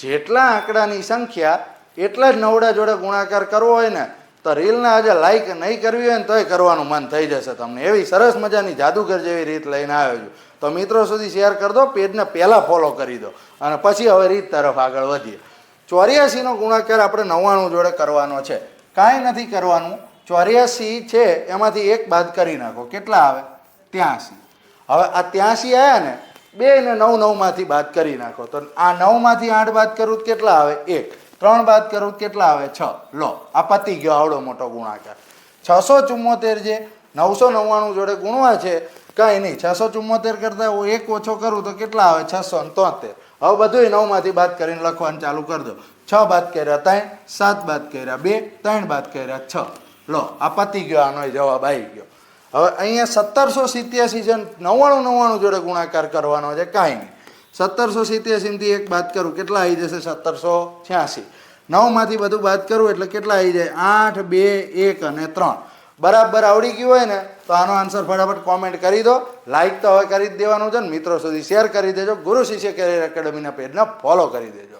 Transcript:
જેટલા આંકડાની સંખ્યા, એટલા જ નવડા જોડે ગુણાકાર કરવો હોય ને, તો રીલને આજે લાઈક નહીં કરવી હોય ને, તોય કરવાનું મન થઈ જશે તમને. એવી સરસ મજાની જાદુગર જેવી રીત લઈને આવ્યો છું. તો મિત્રો સુધી શેર કરી દો, પેજને પહેલાં ફોલો કરી દો. અને પછી હવે રીત તરફ આગળ વધીએ. ચોર્યાસીનો ગુણાકાર આપણે નવ્વાણું જોડે કરવાનો છે. કાંઈ નથી કરવાનું. ચોર્યાસી છે, એમાંથી એક બાદ કરી નાખો. કેટલા આવે? ત્યાંસી. હવે આ ત્યાંસી આવ્યા ને બે ને નવ નવમાંથી બાદ કરી નાખો. તો આ નવમાંથી આઠ બાદ કરું તો કેટલા આવે? એક. ત્રણ બાદ કરું કેટલા આવે? છ. લો, આ પતી ગયો આવડો મોટો ગુણાકાર. છસો ચુમ્મોતેર જે નવસો નવ્વાણું જોડે ગુણવા છે, કાંઈ નહીં. છસો ચુમ્મોતેર કરતાં હું એક ઓછો કરું તો કેટલા આવે? છસો ને તોતેર. હવે બધું નવમાંથી બાદ કરીને લખવાનું ચાલુ કરી દો. છ બાદ કર્યા ત્રણ, સાત બાદ કર્યા બે, ત્રણ બાદ કર્યા છ. લો, આ પતી ગયો, આનો જવાબ આવી ગયો. હવે અહીંયા સત્તરસો સિત્યાસી જણ નવ્વાણું નવ્વાણું જોડે ગુણાકાર કરવાનો છે, કાંઈ નહીં. સત્તરસો સિત્યાસીથી એક બાદ કરું, કેટલા આવી જશે? સત્તરસો છ્યાસી. નવમાંથી બધું બાદ કરું એટલે કેટલા આવી જાય? આઠ, બે, એક અને ત્રણ. બરાબર આવડી ગયું હોય ને, તો આનો આન્સર ફટાફટ કોમેન્ટ કરી દો. લાઈક તો હવે કરી જ દેવાનું છે ને. મિત્રો સુધી શેર કરી દેજો. ગુરુ શિષ્ય કેરિયર એકેડમીના પેજને ફોલો કરી દેજો.